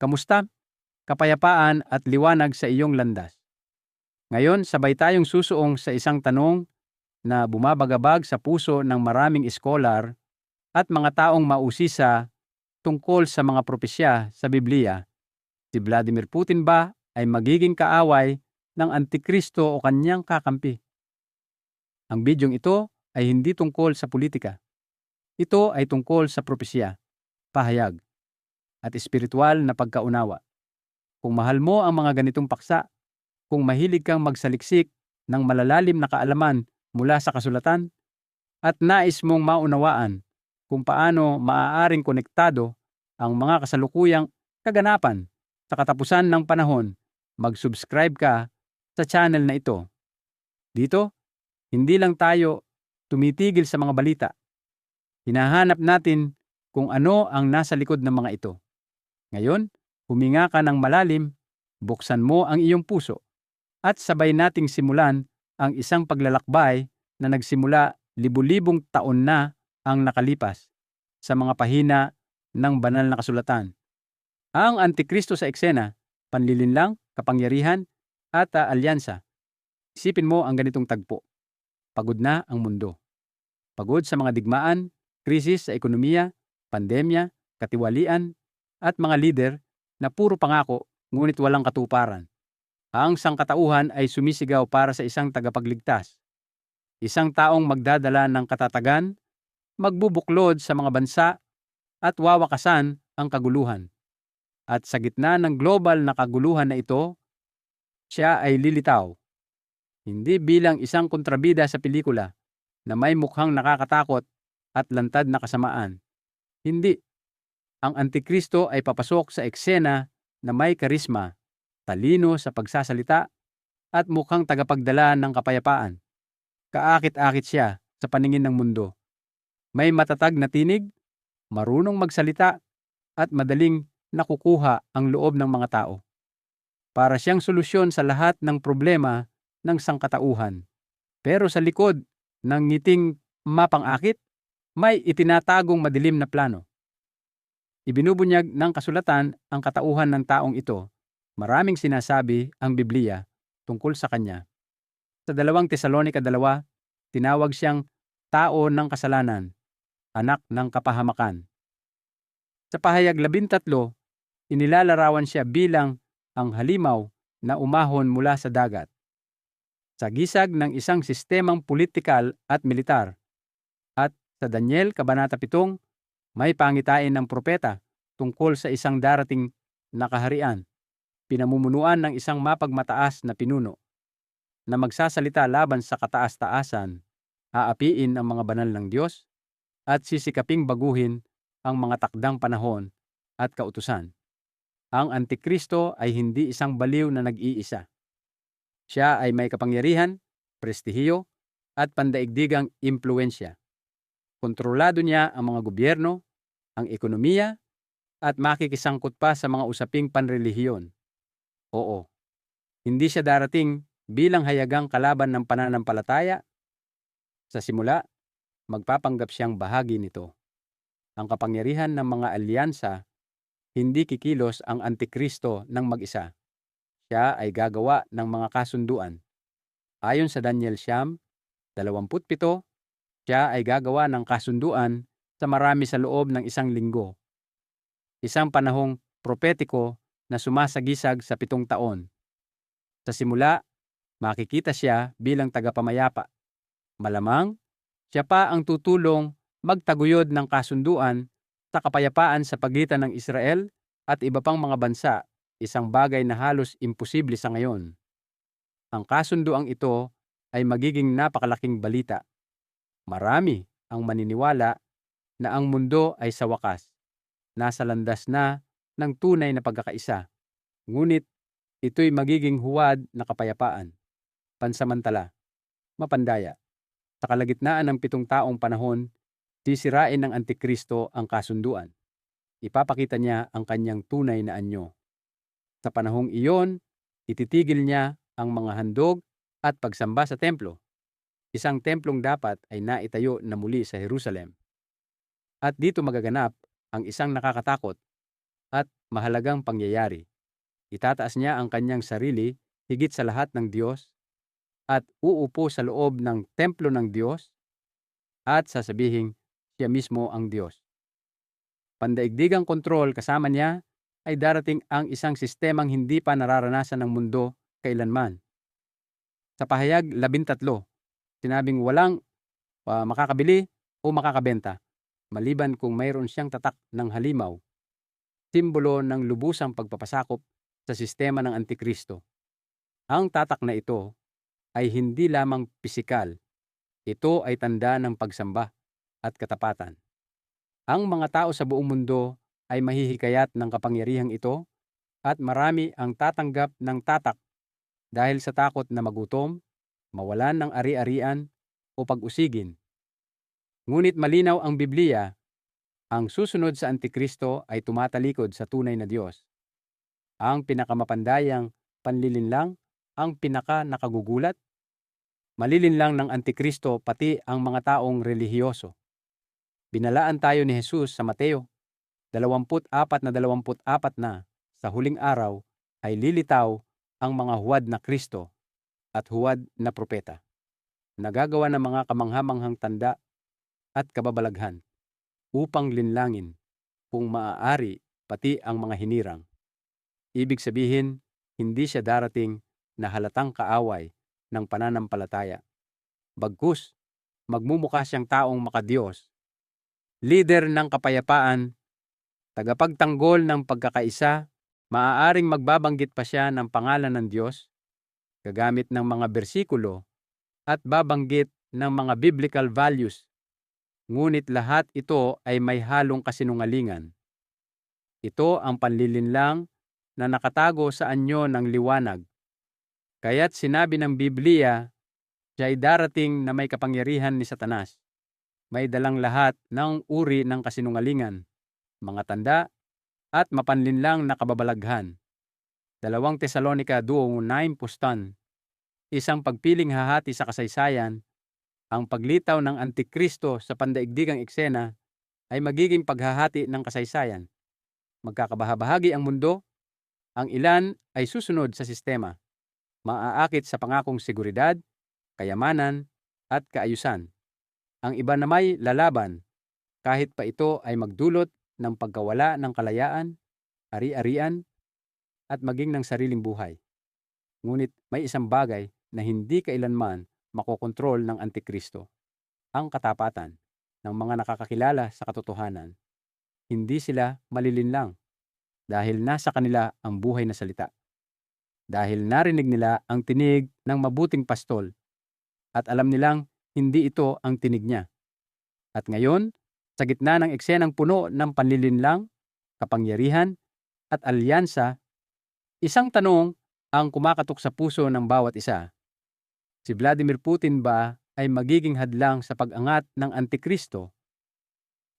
Kamusta? Kapayapaan at liwanag sa iyong landas. Ngayon, sabay tayong susuong sa isang tanong na bumabagabag sa puso ng maraming iskolar at mga taong mausisa tungkol sa mga propesya sa Biblia. Si Vladimir Putin ba ay magiging kaaway ng Antikristo o kanyang kakampi? Ang bidyong ito ay hindi tungkol sa politika. Ito ay tungkol sa propesya, pahayag, at espiritual na pagkaunawa. Kung mahal mo ang mga ganitong paksa, kung mahilig kang magsaliksik ng malalalim na kaalaman mula sa kasulatan, at nais mong maunawaan kung paano maaaring konektado ang mga kasalukuyang kaganapan sa katapusan ng panahon, mag-subscribe ka sa channel na ito. Dito, hindi lang tayo tumitigil sa mga balita. Hinahanap natin kung ano ang nasa likod ng mga ito. Ngayon, huminga ka ng malalim, buksan mo ang iyong puso, at sabay nating simulan ang isang paglalakbay na nagsimula libu-libong taon na ang nakalipas sa mga pahina ng banal na kasulatan. Ang Antikristo sa eksena, panlilinlang, kapangyarihan, at alyansa. Isipin mo ang ganitong tagpo. Pagod na ang mundo. Pagod sa mga digmaan, krisis sa ekonomiya, pandemya, katiwalian, at mga lider na puro pangako ngunit walang katuparan. Ang sangkatauhan ay sumisigaw para sa isang tagapagligtas. Isang taong magdadala ng katatagan, magbubuklod sa mga bansa, at wawakasan ang kaguluhan. At sa gitna ng global na kaguluhan na ito, siya ay lilitaw. Hindi bilang isang kontrabida sa pelikula na may mukhang nakakatakot at lantad na kasamaan. Hindi. Ang Antikristo ay papasok sa eksena na may karisma, talino sa pagsasalita, at mukhang tagapagdala ng kapayapaan. Kaakit-akit siya sa paningin ng mundo. May matatag na tinig, marunong magsalita, at madaling nakukuha ang loob ng mga tao. Para siyang solusyon sa lahat ng problema ng sangkatauhan. Pero sa likod ng ngiting mapang-akit, may itinatagong madilim na plano. Ibinubunyag ng kasulatan ang katauhan ng taong ito. Maraming sinasabi ang Biblia tungkol sa kanya. Sa dalawang Tesalonika 2, tinawag siyang tao ng kasalanan, anak ng kapahamakan. Sa pahayag 13, inilalarawan siya bilang ang halimaw na umahon mula sa dagat. Sa gisag ng isang sistemang politikal at militar. At sa Daniel Kabanata 7, may pangitain ng propeta tungkol sa isang darating na kaharian, pinamumunuan ng isang mapagmataas na pinuno na magsasalita laban sa kataas-taasan, aapiin ang mga banal ng Diyos, at sisikaping baguhin ang mga takdang panahon at kautusan. Ang Antikristo ay hindi isang baliw na nag-iisa. Siya ay may kapangyarihan, prestihiyo, at pandaigdigang impluensya. Kontrolado niya ang mga gobyerno, ang ekonomiya, at makikisangkot pa sa mga usaping panrelihiyon. Oo, hindi siya darating bilang hayagang kalaban ng pananampalataya. Sa simula, magpapanggap siyang bahagi nito. Ang kapangyarihan ng mga alyansa, hindi kikilos ang Antikristo ng mag-isa. Siya ay gagawa ng mga kasunduan. Ayon sa Daniel Siyam, 27, siya ay gagawa ng kasunduan sa marami sa loob ng isang linggo. Isang panahong propetiko na sumasagisag sa pitong taon. Sa simula, makikita siya bilang tagapamayapa. Malamang, siya pa ang tutulong magtaguyod ng kasunduan sa kapayapaan sa pagitan ng Israel at iba pang mga bansa, isang bagay na halos imposible sa ngayon. Ang kasunduang ito ay magiging napakalaking balita. Marami ang maniniwala na ang mundo ay sa wakas, nasa landas na ng tunay na pagkakaisa. Ngunit ito'y magiging huwad na kapayapaan, pansamantala, mapandaya. Sa kalagitnaan ng pitong taong panahon, sisirain ng Antikristo ang kasunduan. Ipapakita niya ang kanyang tunay na anyo. Sa panahong iyon, ititigil niya ang mga handog at pagsamba sa templo. Isang templong dapat ay naitayo na muli sa Jerusalem at dito magaganap ang isang nakakatakot at mahalagang pangyayari. Itataas niya ang kanyang sarili higit sa lahat ng Diyos at uupo sa loob ng templo ng Diyos at sasabihin siya mismo ang Diyos. Pandaigdigang kontrol kasama niya ay darating ang isang sistemang hindi pa nararanasan ng mundo kailanman. Sa pahayag 13, sinabing walang uh, makakabili o makakabenta maliban kung mayroon siyang tatak ng halimaw, simbolo ng lubusang pagpapasakop sa sistema ng Antikristo. Ang tatak na ito ay hindi lamang pisikal, ito ay tanda ng pagsamba at katapatan. Ang mga tao sa buong mundo ay mahihikayat ng kapangyarihang ito at marami ang tatanggap ng tatak dahil sa takot na magutom, mawalan ng ari-arian o pag-usigin. Ngunit malinaw ang Biblia, ang susunod sa Antikristo ay tumatalikod sa tunay na Diyos. Ang pinakamapandayang panlilinlang, ang pinaka nakagugulat, malilinlang ng Antikristo pati ang mga taong relihiyoso. Binalaan tayo ni Jesus sa Mateo, 24 na 24 na sa huling araw ay lilitaw ang mga huwad na Kristo at huwad na propeta. Nagagawa ng mga kamanghamanghang tanda at kababalaghan upang linlangin kung maaari pati ang mga hinirang. Ibig sabihin, hindi siya darating na halatang kaaway ng pananampalataya. Bagkus, magmumukha siyang taong makadiyos leader ng kapayapaan, tagapagtanggol ng pagkakaisa, maaaring magbabanggit pa siya ng pangalan ng Diyos, gagamit ng mga bersikulo, at babanggit ng mga biblical values. Ngunit lahat ito ay may halong kasinungalingan. Ito ang panlilinlang na nakatago sa anyo ng liwanag. Kaya't sinabi ng Biblia, siya ay darating na may kapangyarihan ni Satanas may dalang lahat ng uri ng kasinungalingan, mga tanda, at mapanlinlang na kababalaghan. Dalawang Tesalonika 2.9 Pustan Isang pagpiling hahati sa kasaysayan, ang paglitaw ng Antikristo sa pandaigdigang eksena ay magiging paghahati ng kasaysayan. Magkakabahabahagi ang mundo, ang ilan ay susunod sa sistema, maaakit sa pangakong seguridad, kayamanan, at kaayusan. Ang iba na may lalaban, kahit pa ito ay magdulot ng pagkawala ng kalayaan, ari-arian, at maging ng sariling buhay. Ngunit may isang bagay na hindi kailanman makokontrol ng Antikristo. Ang katapatan ng mga nakakakilala sa katotohanan. Hindi sila malilinlang dahil nasa kanila ang buhay na salita. Dahil narinig nila ang tinig ng mabuting pastol at alam nilang hindi ito ang tinig niya. At ngayon, sa gitna ng eksenang puno ng panlilinlang, kapangyarihan, at alyansa, isang tanong ang kumakatok sa puso ng bawat isa. Si Vladimir Putin ba ay magiging hadlang sa pag-angat ng Antikristo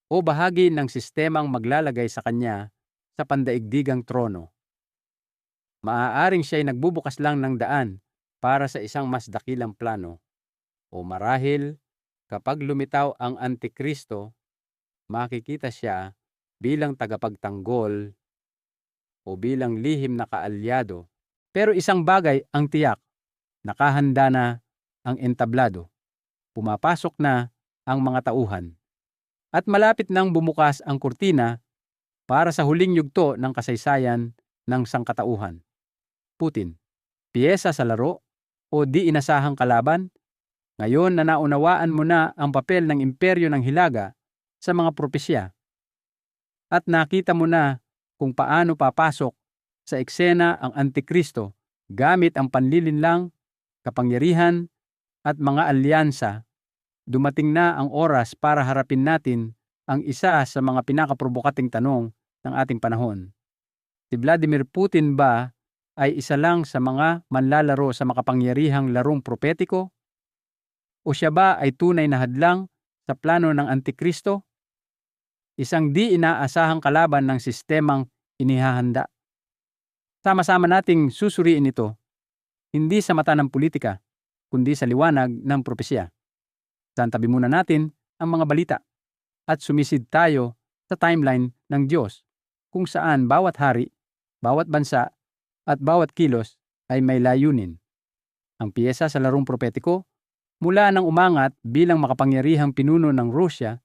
o bahagi ng sistemang maglalagay sa kanya sa pandaigdigang trono? Maaaring siya ay nagbubukas lang ng daan para sa isang mas dakilang plano. O marahil, kapag lumitaw ang Antikristo, makikita siya bilang tagapagtanggol o bilang lihim na kaalyado. Pero isang bagay ang tiyak, nakahanda na ang entablado. Pumapasok na ang mga tauhan. At malapit nang bumukas ang kurtina para sa huling yugto ng kasaysayan ng sangkatauhan. Putin, piyesa sa laro o di inasahang kalaban ngayon na naunawaan mo na ang papel ng imperyo ng Hilaga sa mga propesya at nakita mo na kung paano papasok sa eksena ang Antikristo gamit ang panlilinlang, kapangyarihan at mga alyansa, dumating na ang oras para harapin natin ang isa sa mga pinakaprobokating tanong ng ating panahon. Si Vladimir Putin ba ay isa lang sa mga manlalaro sa makapangyarihang larong propetiko o siya ba ay tunay na hadlang sa plano ng Antikristo? Isang di inaasahang kalaban ng sistemang inihahanda. Sama-sama nating susuriin ito, hindi sa mata ng politika, kundi sa liwanag ng propesya. Santabi muna natin ang mga balita at sumisid tayo sa timeline ng Diyos kung saan bawat hari, bawat bansa, at bawat kilos ay may layunin. Ang piyesa sa larong propetiko, mula nang umangat bilang makapangyarihang pinuno ng Rusya,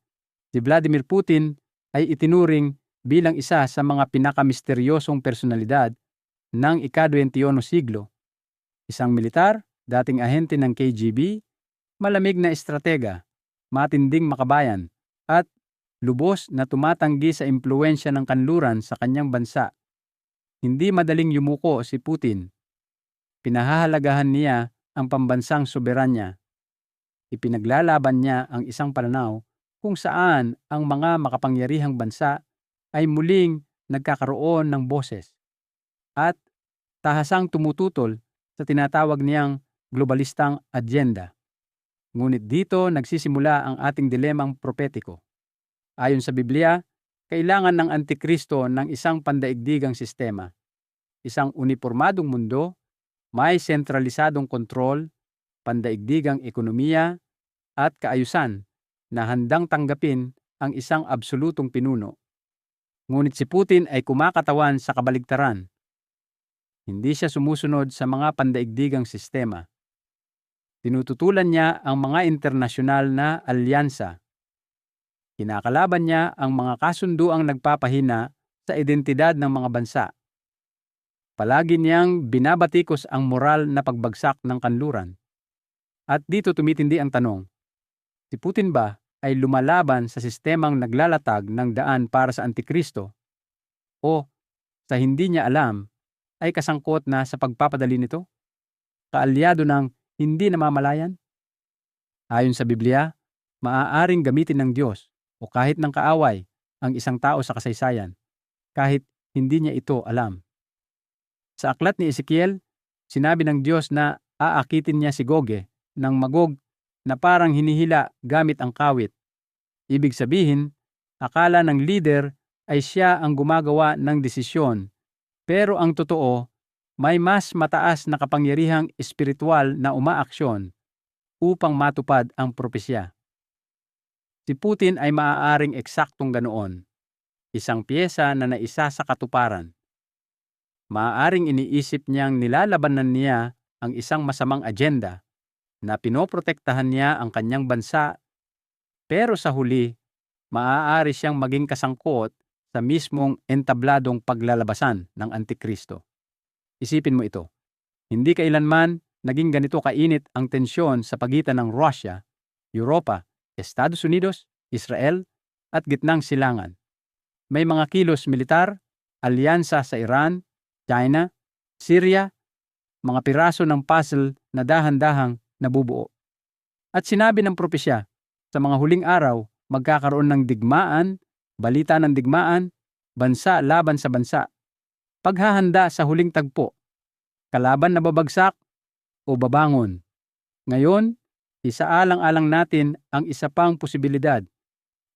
si Vladimir Putin ay itinuring bilang isa sa mga pinakamisteryosong personalidad ng ika-21 siglo. Isang militar, dating ahente ng KGB, malamig na estratega, matinding makabayan, at lubos na tumatanggi sa impluensya ng kanluran sa kanyang bansa. Hindi madaling yumuko si Putin. Pinahahalagahan niya ang pambansang soberanya. Ipinaglalaban niya ang isang pananaw kung saan ang mga makapangyarihang bansa ay muling nagkakaroon ng boses at tahasang tumututol sa tinatawag niyang globalistang agenda. Ngunit dito nagsisimula ang ating dilemang propetiko. Ayon sa Biblia, kailangan ng Antikristo ng isang pandaigdigang sistema, isang uniformadong mundo, may sentralisadong kontrol, pandaigdigang ekonomiya, at kaayusan na handang tanggapin ang isang absolutong pinuno. Ngunit si Putin ay kumakatawan sa kabaligtaran. Hindi siya sumusunod sa mga pandaigdigang sistema. Tinututulan niya ang mga internasyonal na alyansa Kinakalaban niya ang mga kasunduang nagpapahina sa identidad ng mga bansa. Palagi niyang binabatikos ang moral na pagbagsak ng kanluran. At dito tumitindi ang tanong, si Putin ba ay lumalaban sa sistemang naglalatag ng daan para sa Antikristo o sa hindi niya alam ay kasangkot na sa pagpapadali nito? Kaalyado ng hindi namamalayan? Ayon sa Biblia, maaaring gamitin ng Diyos o kahit ng kaaway ang isang tao sa kasaysayan, kahit hindi niya ito alam. Sa aklat ni Ezekiel, sinabi ng Diyos na aakitin niya si Goge ng magog na parang hinihila gamit ang kawit. Ibig sabihin, akala ng leader ay siya ang gumagawa ng desisyon, pero ang totoo, may mas mataas na kapangyarihang espiritual na umaaksyon upang matupad ang propesya. Si Putin ay maaaring eksaktong ganoon, isang piyesa na naisa sa katuparan. Maaaring iniisip niyang nilalabanan niya ang isang masamang agenda na pinoprotektahan niya ang kanyang bansa pero sa huli, maaari siyang maging kasangkot sa mismong entabladong paglalabasan ng Antikristo. Isipin mo ito. Hindi kailanman naging ganito kainit ang tensyon sa pagitan ng Russia, Europa Estados Unidos, Israel, at gitnang silangan. May mga kilos militar, alyansa sa Iran, China, Syria, mga piraso ng puzzle na dahan-dahang nabubuo. At sinabi ng propesya, sa mga huling araw, magkakaroon ng digmaan, balita ng digmaan, bansa laban sa bansa. Paghahanda sa huling tagpo, kalaban na babagsak o babangon. Ngayon, isaalang-alang natin ang isa pang posibilidad.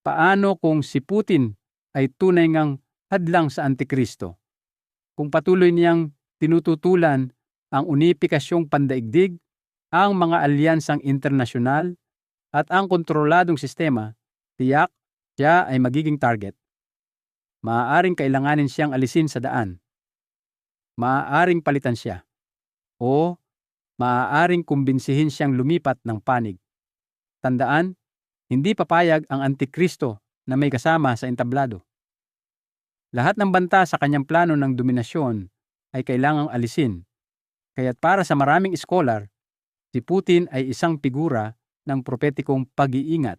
Paano kung si Putin ay tunay ngang hadlang sa Antikristo? Kung patuloy niyang tinututulan ang unipikasyong pandaigdig, ang mga alyansang internasyonal, at ang kontroladong sistema, tiyak siya ay magiging target. Maaaring kailanganin siyang alisin sa daan. Maaaring palitan siya. O maaaring kumbinsihin siyang lumipat ng panig. Tandaan, hindi papayag ang Antikristo na may kasama sa entablado. Lahat ng banta sa kanyang plano ng dominasyon ay kailangang alisin. Kaya't para sa maraming iskolar, si Putin ay isang figura ng propetikong pag-iingat.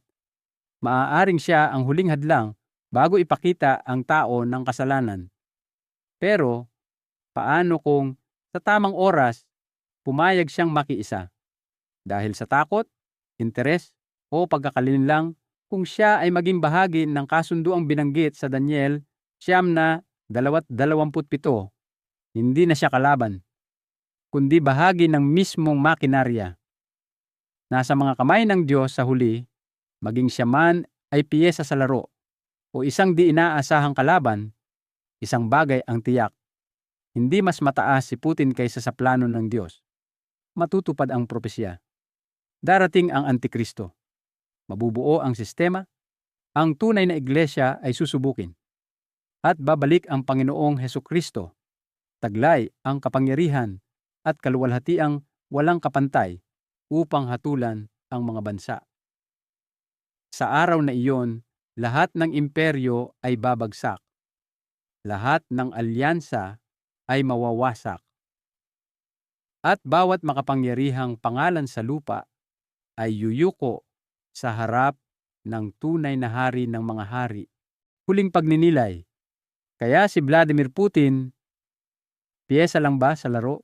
Maaaring siya ang huling hadlang bago ipakita ang tao ng kasalanan. Pero, paano kung sa tamang oras pumayag siyang makiisa. Dahil sa takot, interes, o pagkakalinlang kung siya ay maging bahagi ng kasunduang binanggit sa Daniel siyam na 227, hindi na siya kalaban, kundi bahagi ng mismong makinarya. Nasa mga kamay ng Diyos sa huli, maging siya man ay piyesa sa laro o isang di inaasahang kalaban, isang bagay ang tiyak. Hindi mas mataas si Putin kaysa sa plano ng Diyos matutupad ang propesya. Darating ang Antikristo. Mabubuo ang sistema. Ang tunay na iglesia ay susubukin. At babalik ang Panginoong Heso Kristo. Taglay ang kapangyarihan at kaluwalhatiang walang kapantay upang hatulan ang mga bansa. Sa araw na iyon, lahat ng imperyo ay babagsak. Lahat ng alyansa ay mawawasak. At bawat makapangyarihang pangalan sa lupa ay yuyuko sa harap ng tunay na hari ng mga hari. Huling pagninilay. Kaya si Vladimir Putin, piyesa lang ba sa laro?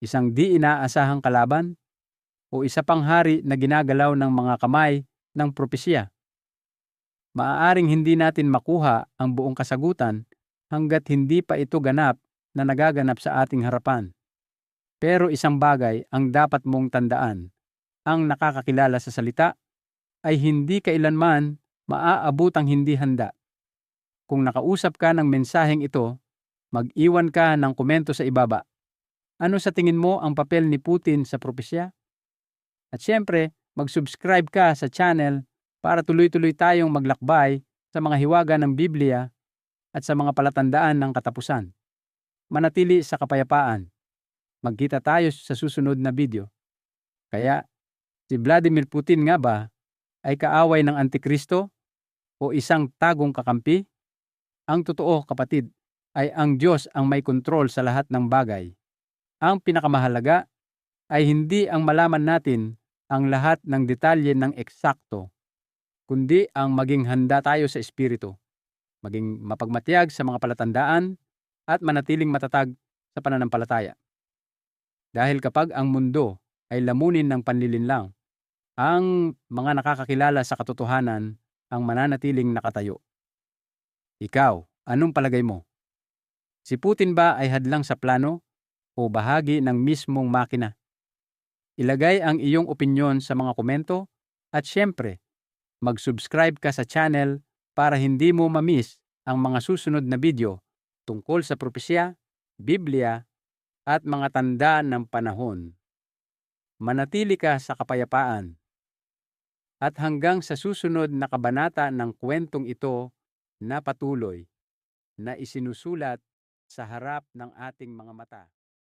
Isang di inaasahang kalaban? O isa pang hari na ginagalaw ng mga kamay ng propesya? Maaaring hindi natin makuha ang buong kasagutan hanggat hindi pa ito ganap na nagaganap sa ating harapan. Pero isang bagay ang dapat mong tandaan. Ang nakakakilala sa salita ay hindi kailanman maaabot ang hindi handa. Kung nakausap ka ng mensaheng ito, mag-iwan ka ng komento sa ibaba. Ano sa tingin mo ang papel ni Putin sa propesya? At siyempre, mag-subscribe ka sa channel para tuloy-tuloy tayong maglakbay sa mga hiwaga ng Biblia at sa mga palatandaan ng katapusan. Manatili sa kapayapaan. Magkita tayo sa susunod na video. Kaya, si Vladimir Putin nga ba ay kaaway ng Antikristo o isang tagong kakampi? Ang totoo, kapatid, ay ang Diyos ang may kontrol sa lahat ng bagay. Ang pinakamahalaga ay hindi ang malaman natin ang lahat ng detalye ng eksakto, kundi ang maging handa tayo sa Espiritu, maging mapagmatiyag sa mga palatandaan at manatiling matatag sa pananampalataya. Dahil kapag ang mundo ay lamunin ng panlilinlang, ang mga nakakakilala sa katotohanan ang mananatiling nakatayo. Ikaw, anong palagay mo? Si Putin ba ay hadlang sa plano o bahagi ng mismong makina? Ilagay ang iyong opinyon sa mga komento at syempre, mag-subscribe ka sa channel para hindi mo mamiss ang mga susunod na video tungkol sa propesya, Biblia, at mga tanda ng panahon. Manatili ka sa kapayapaan. At hanggang sa susunod na kabanata ng kwentong ito na patuloy na isinusulat sa harap ng ating mga mata.